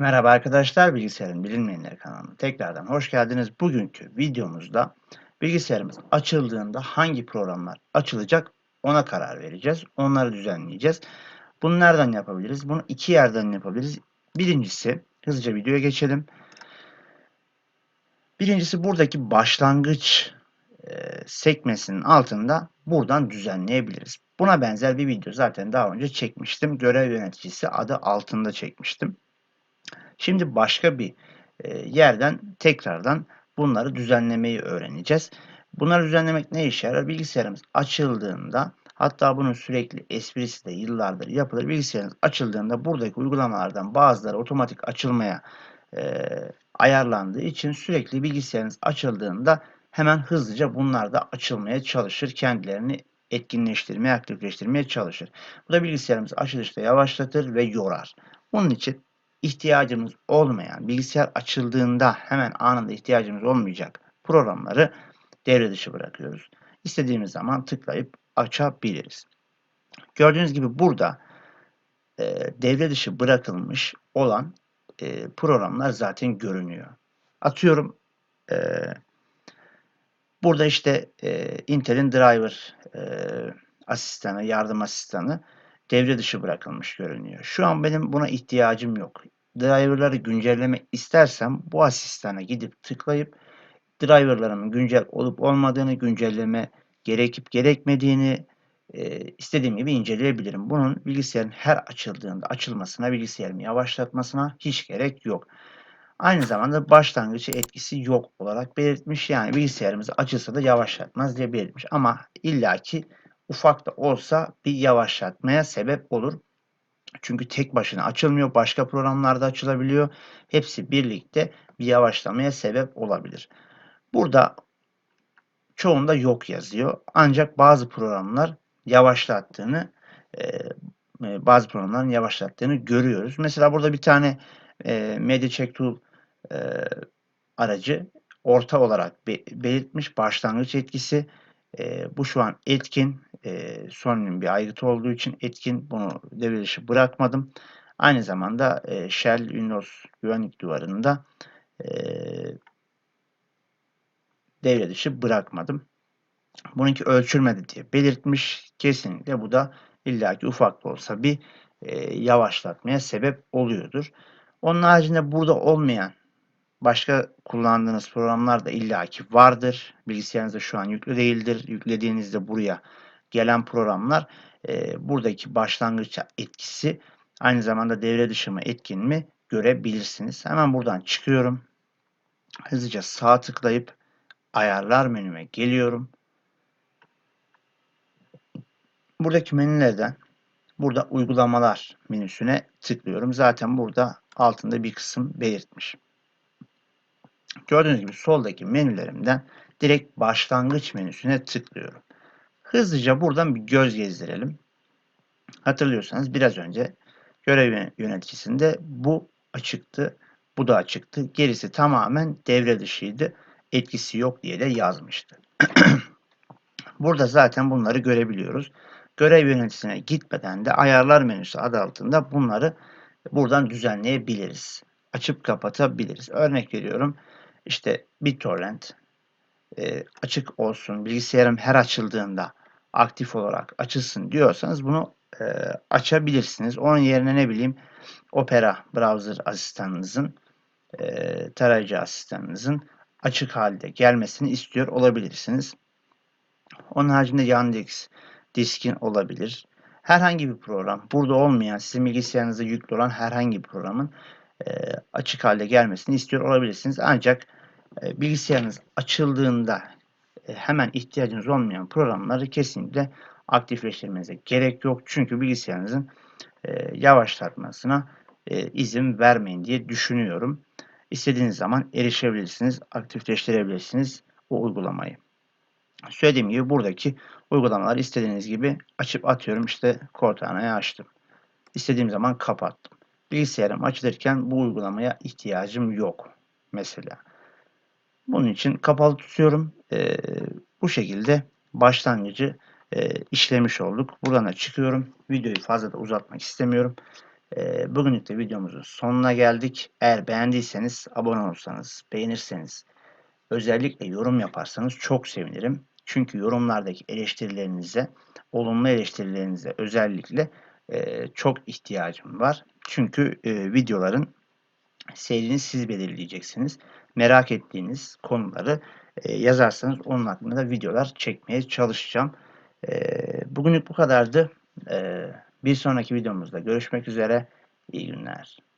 Merhaba arkadaşlar, Bilgisayarın Bilinmeyenleri kanalına tekrardan hoş geldiniz. Bugünkü videomuzda bilgisayarımız açıldığında hangi programlar açılacak ona karar vereceğiz. Onları düzenleyeceğiz. Bunu nereden yapabiliriz? Bunu iki yerden yapabiliriz. Birincisi, hızlıca videoya geçelim. Birincisi buradaki başlangıç e, sekmesinin altında buradan düzenleyebiliriz. Buna benzer bir video zaten daha önce çekmiştim. Görev yöneticisi adı altında çekmiştim. Şimdi başka bir e, yerden tekrardan bunları düzenlemeyi öğreneceğiz. Bunları düzenlemek ne işe yarar? Bilgisayarımız açıldığında hatta bunun sürekli esprisi de yıllardır yapılır. Bilgisayarınız açıldığında buradaki uygulamalardan bazıları otomatik açılmaya e, ayarlandığı için sürekli bilgisayarınız açıldığında hemen hızlıca bunlar da açılmaya çalışır. Kendilerini etkinleştirmeye, aktifleştirmeye çalışır. Bu da bilgisayarımızı açılışta yavaşlatır ve yorar. Bunun için ihtiyacımız olmayan, bilgisayar açıldığında hemen anında ihtiyacımız olmayacak programları devre dışı bırakıyoruz. İstediğimiz zaman tıklayıp açabiliriz. Gördüğünüz gibi burada e, devre dışı bırakılmış olan e, programlar zaten görünüyor. Atıyorum e, burada işte e, Intel'in driver e, asistanı, yardım asistanı devre dışı bırakılmış görünüyor. Şu an benim buna ihtiyacım yok. Driver'ları güncelleme istersem bu asistana gidip tıklayıp driver'larımın güncel olup olmadığını, güncelleme gerekip gerekmediğini e, istediğim gibi inceleyebilirim. Bunun bilgisayarın her açıldığında açılmasına, bilgisayarımı yavaşlatmasına hiç gerek yok. Aynı zamanda başlangıç etkisi yok olarak belirtmiş. Yani bilgisayarımız açılsa da yavaşlatmaz diye belirtmiş. Ama illaki ufak da olsa bir yavaşlatmaya sebep olur. Çünkü tek başına açılmıyor. Başka programlarda açılabiliyor. Hepsi birlikte bir yavaşlamaya sebep olabilir. Burada çoğunda yok yazıyor. Ancak bazı programlar yavaşlattığını e, e, bazı programların yavaşlattığını görüyoruz. Mesela burada bir tane e, Media Check Tool aracı orta olarak belirtmiş başlangıç etkisi. Bu şu an etkin e, Sony'nin bir aygıtı olduğu için etkin bunu devre dışı bırakmadım. Aynı zamanda e, Shell Windows güvenlik duvarında e, devre dışı bırakmadım. Bununki ölçülmedi diye belirtmiş. Kesinlikle bu da illaki ufak da olsa bir e, yavaşlatmaya sebep oluyordur. Onun haricinde burada olmayan başka kullandığınız programlar da illaki vardır. Bilgisayarınızda şu an yüklü değildir. Yüklediğinizde buraya gelen programlar e, buradaki başlangıç etkisi aynı zamanda devre dışı mı etkin mi görebilirsiniz. Hemen buradan çıkıyorum. Hızlıca sağ tıklayıp ayarlar menüme geliyorum. Buradaki menülerden burada uygulamalar menüsüne tıklıyorum. Zaten burada altında bir kısım belirtmiş. Gördüğünüz gibi soldaki menülerimden direkt başlangıç menüsüne tıklıyorum. Hızlıca buradan bir göz gezdirelim. Hatırlıyorsanız biraz önce görev yöneticisinde bu açıktı, bu da açıktı. Gerisi tamamen devre dışıydı. Etkisi yok diye de yazmıştı. Burada zaten bunları görebiliyoruz. Görev yöneticisine gitmeden de ayarlar menüsü adı altında bunları buradan düzenleyebiliriz. Açıp kapatabiliriz. Örnek veriyorum. İşte BitTorrent e, açık olsun. Bilgisayarım her açıldığında aktif olarak açılsın diyorsanız bunu e, açabilirsiniz. Onun yerine ne bileyim Opera browser asistanınızın e, tarayıcı asistanınızın açık halde gelmesini istiyor olabilirsiniz. Onun haricinde Yandex diskin olabilir. Herhangi bir program, burada olmayan, sizin bilgisayarınızda yüklü olan herhangi bir programın e, açık halde gelmesini istiyor olabilirsiniz. Ancak bilgisayarınız açıldığında e, hemen ihtiyacınız olmayan programları kesinlikle aktifleştirmenize gerek yok. Çünkü bilgisayarınızın e, yavaşlatmasına e, izin vermeyin diye düşünüyorum. İstediğiniz zaman erişebilirsiniz, aktifleştirebilirsiniz o uygulamayı. Söylediğim gibi buradaki uygulamaları istediğiniz gibi açıp atıyorum. İşte Cortana'yı açtım. İstediğim zaman kapattım. Bilgisayarım açılırken bu uygulamaya ihtiyacım yok. Mesela. Bunun için kapalı tutuyorum. E, bu şekilde başlangıcı e, işlemiş olduk. Buradan da çıkıyorum. Videoyu fazla da uzatmak istemiyorum. E, bugünlük de videomuzun sonuna geldik. Eğer beğendiyseniz abone olursanız, beğenirseniz, özellikle yorum yaparsanız çok sevinirim. Çünkü yorumlardaki eleştirilerinize, olumlu eleştirilerinize özellikle e, çok ihtiyacım var. Çünkü e, videoların seyrini siz belirleyeceksiniz. Merak ettiğiniz konuları e, yazarsanız onun hakkında videolar çekmeye çalışacağım. E, bugünlük bu kadardı. E, bir sonraki videomuzda görüşmek üzere. İyi günler.